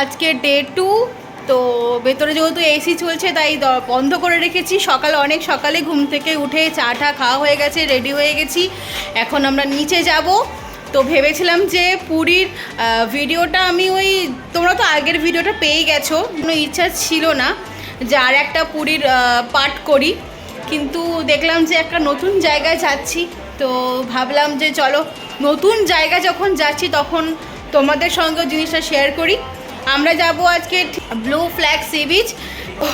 আজকে day to তো ভেতরে যেহেতু এসি চলছে, তাই বন্ধ করে রেখেছি। সকালে অনেক সকালে ঘুম থেকে উঠে চা টা খাওয়া হয়ে গেছে রেডি হয়ে গেছি। এখন আমরা নিচে যাব। তো ভেবেছিলাম যে পুরীর ভিডিওটা আমি ওই, তোমরা তো আগের ভিডিওটা পেয়ে গেছো, কোনো ইচ্ছা ছিল না যে আর একটা পুরীর পার্ট করি। কিন্তু দেখলাম যে একটা নতুন জায়গায় যাচ্ছি, তো ভাবলাম যে চলো, নতুন জায়গা যখন যাচ্ছি, তখন তোমাদের সঙ্গে জিনিসটা শেয়ার করি। আমরা যাব আজকে ব্লু ফ্ল্যাগ সি বিচ। ও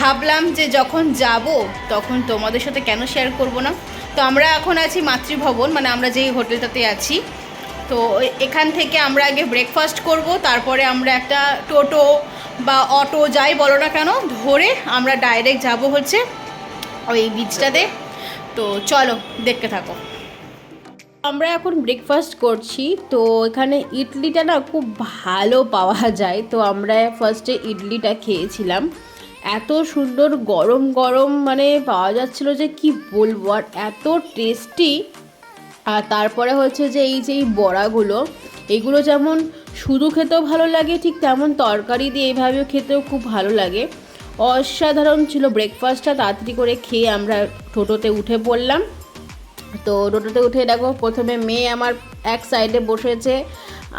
ভাবলাম যে যখন যাব, তখন তোমাদের সাথে কেন শেয়ার করব না? তো আমরা এখন আছি মাতৃভবন মানে আমরা যেই হোটেলটাতে আছি। তো এখান থেকে আমরা আগে ব্রেকফাস্ট করব, তারপরে আমরা একটা টোটো বা অটো যাই বলো না কেন, ধরে আমরা ডাইরেক্ট যাব হচ্ছে ওই বিচটাতে তো চলো দেখতে থাকো। আমরা এখন ব্রেকফাস্ট করছি, তো এখানে ইডলিটা না খুব ভালো পাওয়া যায়। তো আমরা ফার্স্টে ইডলিটা খেয়েছিলাম। এত সুন্দর গরম গরম মানে পাওয়া যাচ্ছিল যে কি বলব, আর এত টেস্টি আর তারপরে হচ্ছে যে এই যে এই বড়াগুলো, এগুলো যেমন শুধু খেতেও ভালো লাগে, ঠিক তেমন তরকারি দিয়ে এইভাবেও খেতেও খুব ভালো লাগে। অসাধারণ ছিল ব্রেকফাস্টটা তাড়াতাড়ি করে খেয়ে আমরা টোটোতে উঠে পড়লাম। তো টোটোতে উঠে দেখো, প্রথমে মেয়ে আমার এক সাইডে বসেছে,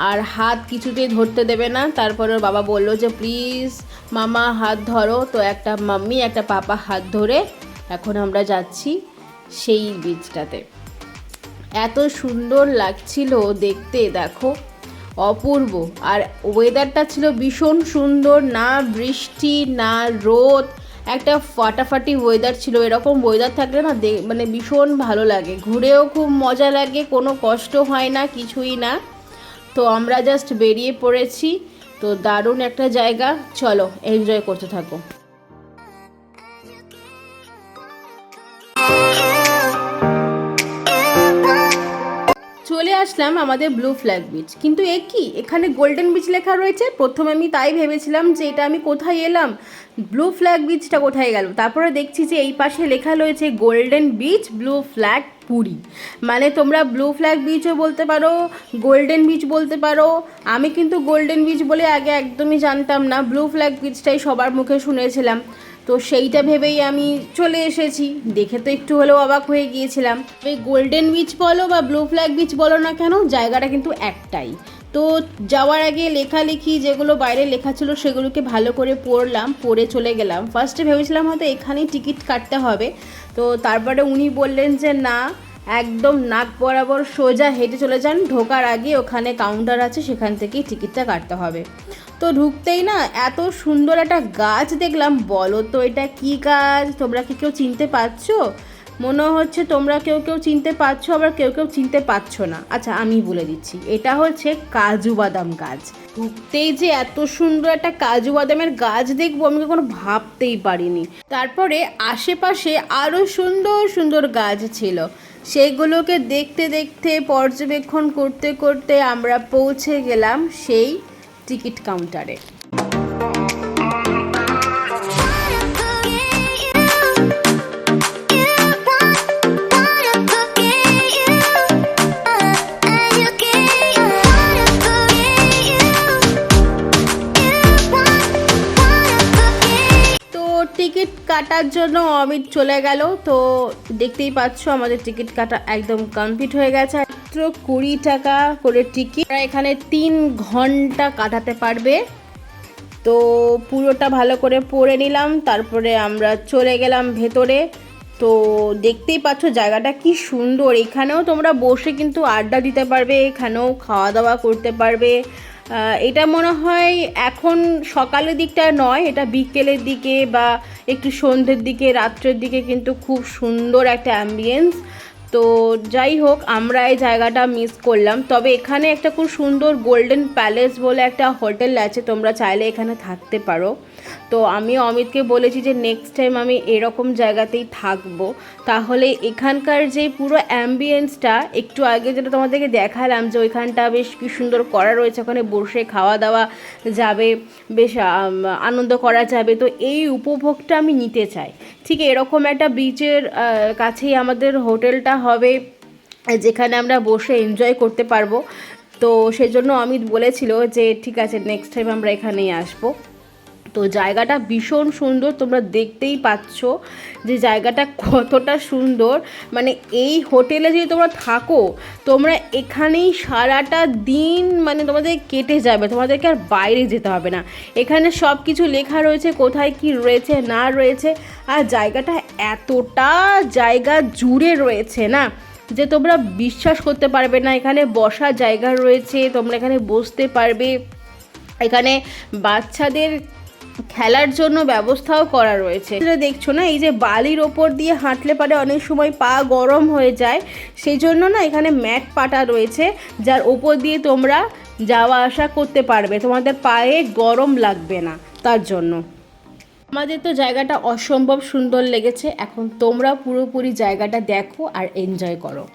আর হাত কিছুতেই ধরতে দেবে না। তারপর ওর বাবা বলল যে প্লিজ মামা, হাত ধরো। তো একটা মাম্মি, একটা পাপা হাত ধরে এখন আমরা যাচ্ছি সেই বীজটাতে এত সুন্দর লাগছিল দেখতে, দেখো। অপূর্ব। আর ওয়েদারটা ছিল ভীষণ সুন্দর, না বৃষ্টি, না রোদ একটা ফাটাফাটি ওয়েদার ছিল, এরকম ওয়েদার থাকলে না মানে ভীষণ ভালো লাগে। ঘুরেও খুব মজা লাগে, কোনো কষ্ট হয় না, কিছুই না। তো আমরা জাস্ট বেরিয়ে পড়েছি, তো দারুণ একটা জায়গা। চলো এনজয় করতে থাকো। আসলাম আমাদের ব্লু ফ্ল্যাগ বিচ কিন্তু এ কি? এখানে গোল্ডেন বিচ লেখা রয়েছে। প্রথমে আমি তাই ভেবেছিলাম যে এটা আমি কোথায় এলাম? ব্লু ফ্ল্যাগ বিচটা কোথায় গেল? তারপরে দেখছি যে এই পাশে লেখা রয়েছে golden beach blue flag Puri. মানে তোমরা ব্লু ফ্ল্যাগ বিচও বলতে পারো গোল্ডেন বিচ বলতে পারো। আমি কিন্তু গোল্ডেন বিচ বলে আগে একদমই জানতাম না। ব্লু ফ্ল্যাগ বিচটাই সবার মুখে শুনেছিলাম। তো সেইটা ভেবেই আমি চলে এসেছি। দেখে তো একটু হলেও অবাক হয়ে গিয়েছিলাম। ওই গোল্ডেন বিচ বলো বা ব্লু ফ্ল্যাগ বিচ বলো না কেন, জায়গাটা কিন্তু একটাই। তো যাওয়ার আগে লেখালেখি যেগুলো বাইরে লেখা ছিল সেগুলোকে ভালো করে পড়লাম, পড়ে চলে গেলাম। ফার্স্টে ভেবেছিলাম হয়তো এখানেই টিকিট কাটতে হবে। তো তারপরে উনি বললেন যে, না একদম নাক বরাবর সোজা হেঁটে চলে যান। ঢোকার আগে ওখানে কাউন্টার আছে, সেখান থেকেই টিকিটটা কাটতে হবে। তো ঢুকতেই না এত সুন্দর একটা গাছ দেখলাম। বলো তো এটা কি গাছ? তোমরা কি কেউ চিনতে পারছ? মনে হচ্ছে তোমরা কেউ কেউ চিনতে পারছ, আবার কেউ কেউ চিনতে পারছ না। আচ্ছা আমি বলে দিচ্ছি। এটা হচ্ছে কাজু বাদাম গাছ। ঢুকতেই যে এত সুন্দর একটা কাজু বাদামের গাছ দেখব, আমি কখনো ভাবতেই পারিনি। তারপরে আশেপাশে আরও সুন্দর সুন্দর গাছ ছিল। সেইগুলোকে দেখতে দেখতে পর্যবেক্ষণ করতে করতে আমরা পৌঁছে গেলাম সেই টিকিট কাউন্টারে। কাটার জন্য অমিত চলে গেল। তো দেখতেই পাচ্ছ আমাদের টিকিট কাটা একদম কমপ্লিট হয়ে গেছে। মাত্র কুড়ি টাকা করে টিকিট। এখানে তিন ঘণ্টা কাটাতে পারবে। তো পুরোটা ভালো করে পড়ে নিলাম, তারপরে আমরা চলে গেলাম ভেতরে। তো দেখতেই পাচ্ছ জায়গাটা কি সুন্দর। এখানেও তোমরা বসে কিন্তু আড্ডা দিতে পারবে, এখানেও খাওয়া দাওয়া করতে পারবে। এটা মনে হয় এখন সকালের দিকটা নয়, এটা বিকেলের দিকে বা একটু সন্ধ্যের দিকে, রাত্রের দিকে কিন্তু খুব সুন্দর একটা অ্যাম্বিয়েন্স তো যাই হোক, আমরা এই জায়গাটা মিস করলাম। তবে এখানে একটা খুব সুন্দর গোল্ডেন প্যালেস বলে একটা হোটেল আছে, তোমরা চাইলে এখানে থাকতে পারো। তো আমি অমিতকে বলেছি যে নেক্সট টাইম আমি এরকম জায়গাতেই থাকব। তাহলে এখানকার যে পুরো অ্যাম্বিয়েন্সটা একটু আগে যেটা তোমাদেরকে দেখালাম যে ওইখানটা বেশ কি সুন্দর করা রয়েছে, ওখানে বসে খাওয়া দাওয়া যাবে, বেশ আনন্দ করা যাবে। তো এই উপভোগটা আমি নিতে চাই। ঠিক এরকম একটা বিচের কাছেই আমাদের হোটেলটা হবে, যেখানে আমরা বসে এনজয় করতে পারব। তো সেজন্য অমিত বলেছিল যে, ঠিক আছে নেক্সট টাইম আমরা এখানেই আসব। তো জায়গাটা ভীষণ সুন্দর, তোমরা দেখতেই পাচ্ছ যে জায়গাটা কতটা সুন্দর। মানে এই হোটেলে যদি তোমরা থাকো, তোমরা এখানেই সারাটা দিন মানে তোমাদের কেটে যাবে, তোমাদেরকে আর বাইরে যেতে হবে না। এখানে সব কিছু লেখা রয়েছে, কোথায় কি রয়েছে, না রয়েছে, আর জায়গাটা এতটা জায়গা জুড়ে রয়েছে না, যে তোমরা বিশ্বাস করতে পারবে না। এখানে বসার জায়গা রয়েছে, তোমরা এখানে বসতে পারবে। এখানে বাচ্চাদের খেলার জন্য ব্যবস্থাও করা রয়েছে। যেটা দেখছ না? এই যে বালির ওপর দিয়ে হাঁটলে পারে অনেক সময় পা গরম হয়ে যায়। সেই জন্য না এখানে ম্যাট পাটা রয়েছে, যার ওপর দিয়ে তোমরা যাওয়া আসা করতে পারবে। তোমাদের পায়ে গরম লাগবে না, তার জন্য। আমাদের তো জায়গাটা অসম্ভব সুন্দর লেগেছে। এখন তোমরা পুরোপুরি জায়গাটা দেখো আর এনজয় করো।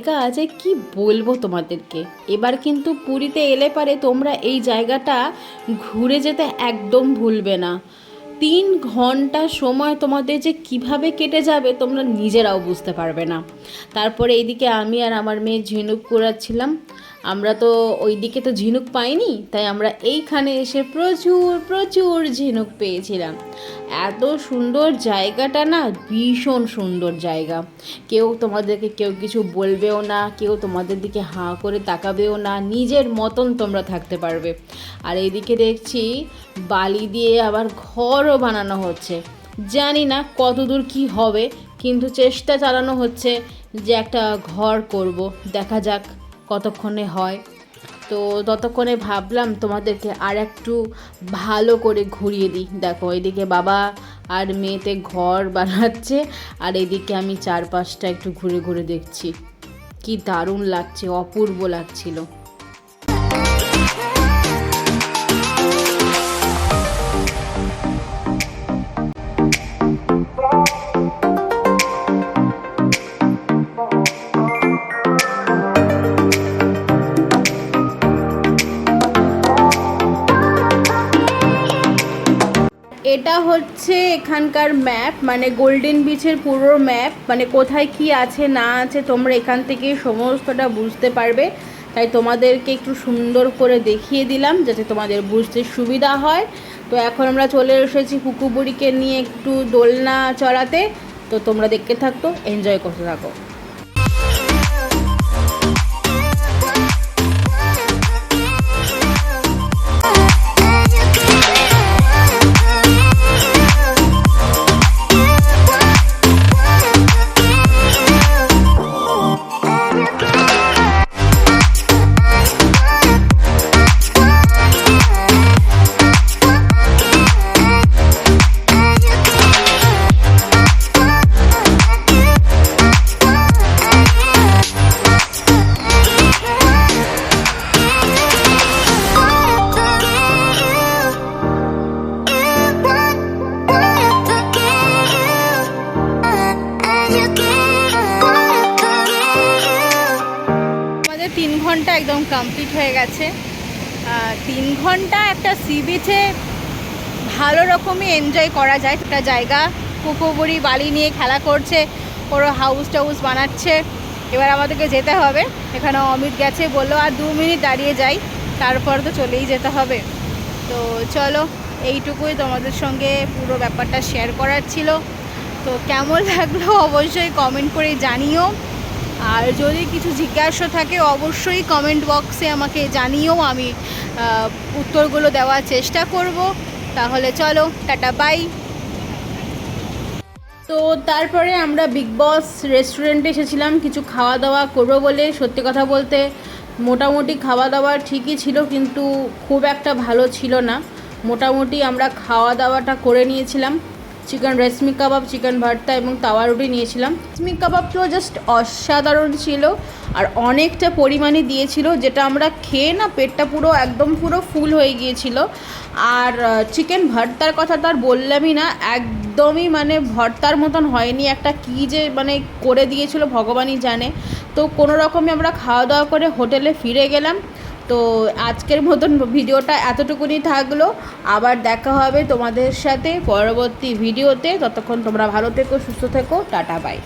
জায়গা আছে, কি বলব তোমাদেরকে? এবার কিন্তু পুরীতে এলে পারে তোমরা এই জায়গাটা ঘুরে যেতে একদম ভুলবে না। তিন ঘণ্টা সময় তোমাদের যে কীভাবে কেটে যাবে তোমরা নিজেরাও বুঝতে পারবে না। তারপরে এইদিকে আমি আর আমার মেয়ে ঝিনুক কুড়াচ্ছিলাম। আমরা তো ওইদিকে তো ঝিনুক পাইনি, তাই আমরা এইখানে এসে প্রচুর প্রচুর ঝিনুক পেয়েছিলাম। এত সুন্দর জায়গাটা না, ভীষণ সুন্দর জায়গা। কেউ তোমাদেরকে কেউ কিছু বলবেও না, কেউ তোমাদের দিকে হাঁ করে তাকাবেও না, নিজের মতন তোমরা থাকতে পারবে। আর এইদিকে দেখছি বালি দিয়ে আবার ঘরও বানানো হচ্ছে। জানি না কতদূর কি হবে, কিন্তু চেষ্টা চালানো হচ্ছে যে একটা ঘর করব। দেখা যাক। কতক্ষণে হয়। তো ততক্ষণে ভাবলাম তোমাদেরকে আর একটু ভালো করে ঘুরিয়ে দিই। দেখো, এদিকে বাবা আর মেয়েতে ঘর বানাচ্ছে আর এদিকে আমি চারপাশটা একটু ঘুরে ঘুরে দেখছি। কি দারুণ লাগছে, অপূর্ব লাগছিল। এটা হচ্ছে এখানকার ম্যাপ মানে গোল্ডেন বিচের পুরো ম্যাপ মানে কোথায় কি আছে, না আছে, তোমরা এখান থেকে সমস্তটা বুঝতে পারবে। তাই তোমাদেরকে একটু সুন্দর করে দেখিয়ে দিলাম, যাতে তোমাদের বুঝতে সুবিধা হয়। তো এখন আমরা চলে এসেছি পুকুবুড়িকে নিয়ে একটু দোলনা চড়াতে। তো তোমরা দেখতে থাকতো এনজয় করতে থাকো। কমপ্লিট হয়ে গেছে। তিন ঘণ্টা একটা সি বিচে ভালো রকমই এনজয় করা যায়। একটা জায়গা, পুকুরবুড়ি, বালি নিয়ে খেলা করছে, ওরা হাউস টাউস বানাচ্ছে। এবার আমাদেরকে যেতে হবে। এখানে অমিত গেছে, বলল, আর দু মিনিট দাঁড়িয়ে যাই, তারপর তো চলেই যেতে হবে। তো চলো, এইটুকুই তোমাদের সঙ্গে পুরো ব্যাপারটা শেয়ার করার ছিল। তো কেমন লাগল অবশ্যই কমেন্ট করে জানিও। আর যদি কিছু জিজ্ঞাসা থাকে, অবশ্যই কমেন্ট বক্সে আমাকে জানিও, আমি উত্তরগুলো দেওয়ার চেষ্টা করব। তাহলে চলো, টাটা বাই তো তারপরে আমরা বিগ বস রেস্টুরেন্টে এসেছিলাম, কিছু খাওয়া দাওয়া করব বলে। সত্যি কথা বলতে, মোটামুটি খাওয়া দাওয়া ঠিকই ছিল, কিন্তু খুব একটা ভালো ছিল না। মোটামুটি আমরা খাওয়া দাওয়াটা করে নিয়েছিলাম। চিকেন রেশমি কাবাব, চিকেন ভর্তা এবং তাওয়া রুটি নিয়েছিলাম। রেশমি কাবাবটাও জাস্ট অসাধারণ ছিল আর অনেকটা পরিমাণে দিয়েছিল, যেটা আমরা খেয়ে না পেটটা পুরো একদম পুরো ফুল হয়ে গিয়েছিল। আর চিকেন ভর্তার কথা তো আর বললামই না, একদমই মানে ভর্তার মতন হয়নি। একটা কী যে মানে করে দিয়েছিল, ভগবানই জানে। তো কোনো রকমে আমরা খাওয়া দাওয়া করে হোটেলে ফিরে গেলাম। তো আজকের মতন ভিডিওটা এতটুকুনি থাকল। আবার দেখা হবে তোমাদের সাথে পরবর্তী ভিডিওতে। ততক্ষণ তোমরা ভালো থেকো, সুস্থ থেকো। Tata bye